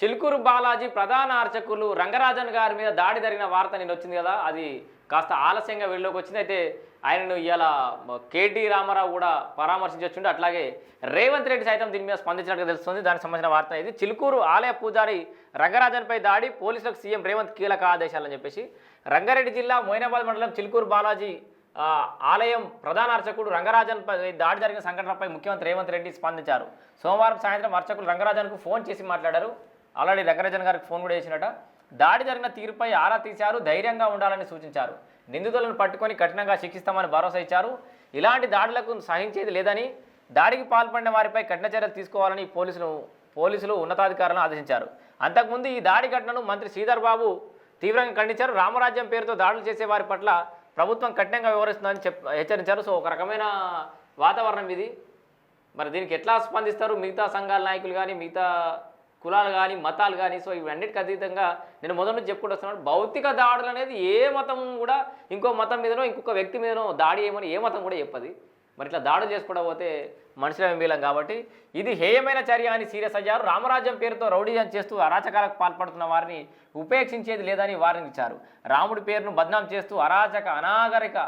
చిలుకూరు బాలాజీ ప్రధాన అర్చకులు రంగరాజన్ గారి మీద దాడి జరిగిన వార్త నేను వచ్చింది కదా అది కాస్త ఆలస్యంగా వెళ్ళలోకి వచ్చింది. అయితే ఆయనను ఇలా కేటీ రామారావు కూడా పరామర్శించొచ్చుండే. అట్లాగే రేవంత్ రెడ్డి సైతం దీని మీద స్పందించినట్టుగా తెలుస్తుంది. దానికి సంబంధించిన వార్త ఇది. చిలుకూరు ఆలయ పూజారి రంగరాజన్పై దాడి పోలీసులకు సీఎం రేవంత్ కీలక ఆదేశాలని చెప్పేసి రంగారెడ్డి జిల్లా మొయినాబాద్ మండలం చిలుకూరు బాలాజీ ఆలయం ప్రధాన అర్చకుడు రంగరాజన్పై దాడి జరిగిన సంఘటనపై ముఖ్యమంత్రి రేవంత్ రెడ్డి స్పందించారు. సోమవారం సాయంత్రం అర్చకులు రంగరాజన్కు ఫోన్ చేసి మాట్లాడారు. ఆల్రెడీ రంగరాజన్ గారికి ఫోన్ కూడా చేసినట. దాడి జరిగిన తీరుపై ఆరా తీశారు ధైర్యంగా ఉండాలని సూచించారు. నిందితులను పట్టుకొని కఠినంగా శిక్షిస్తామని భరోసా ఇచ్చారు. ఇలాంటి దాడులకు సహించేది లేదని దాడికి పాల్పడిన వారిపై కఠిన చర్యలు తీసుకోవాలని పోలీసులు పోలీసులు ఉన్నతాధికారులను ఆదేశించారు. అంతకుముందు ఈ దాడి ఘటనను మంత్రి శ్రీధర్ బాబు తీవ్రంగా ఖండించారు. రామరాజ్యం పేరుతో దాడులు చేసే వారి పట్ల ప్రభుత్వం కఠినంగా వ్యవహరిస్తుందని చెప్ హెచ్చరించారు. సో ఒక రకమైన వాతావరణం ఇది. మరి దీనికి ఎట్లా స్పందిస్తారు? మిగతా సంఘాల నాయకులు కానీ మిగతా కులాలు కానీ మతాలు కానీ సో ఇవన్నిటికి అతీతంగా నేను మొదటి నుంచి చెప్పుకుంటూ వస్తున్నాను. భౌతిక దాడులు అనేది ఏ మతం కూడా ఇంకో మతం మీదనో ఇంకొక వ్యక్తి మీదనో దాడి ఏమని ఏ మతం కూడా చెప్పదు. మరి ఇట్లా దాడులు చేసుకోవడం పోతే మనుషుల మీలం కాబట్టి ఇది హేయమైన చర్య అని సీరియస్ అయ్యారు. రామరాజ్యం పేరుతో రౌడీజం చేస్తూ అరాచకాలకు పాల్పడుతున్న వారిని ఉపేక్షించేది లేదని వారిని ఇచ్చారు. రాముడి పేరును బద్నాం చేస్తూ అరాచక అనాగరిక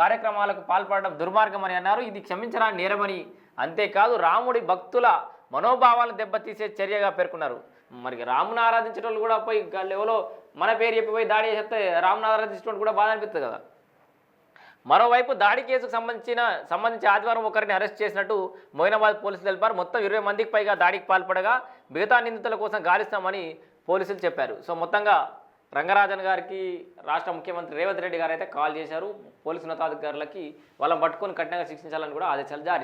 కార్యక్రమాలకు పాల్పడడం దుర్మార్గమని అన్నారు. ఇది క్షమించడానికి నేరమని అంతేకాదు రాముడి భక్తుల మనోభావాలను దెబ్బతీసే చర్యగా పేర్కొన్నారు. మరి రాముని ఆరాధించేటోళ్ళు కూడా పోయి ఎవరో మన పేరు చెప్పిపోయి దాడి చేస్తే రాముని ఆరాధించడం కూడా బాధ అనిపిస్తుంది కదా. మరోవైపు దాడి కేసుకు సంబంధించిన సంబంధించి ఆదివారం ఒకరిని అరెస్ట్ చేసినట్టు మొయినాబాద్ పోలీసులు తెలిపారు. మొత్తం ఇరవై మందికి పైగా దాడికి పాల్పడగా మిగతా నిందితుల కోసం గాలిస్తామని పోలీసులు చెప్పారు. సో మొత్తంగా రంగరాజన్ గారికి రాష్ట్ర ముఖ్యమంత్రి రేవంత్ రెడ్డి గారు అయితే కాల్ చేశారు. పోలీసు ఉన్నతాధికారులకి వాళ్ళని పట్టుకొని కఠినంగా శిక్షించాలని కూడా ఆదేశాలు జారీ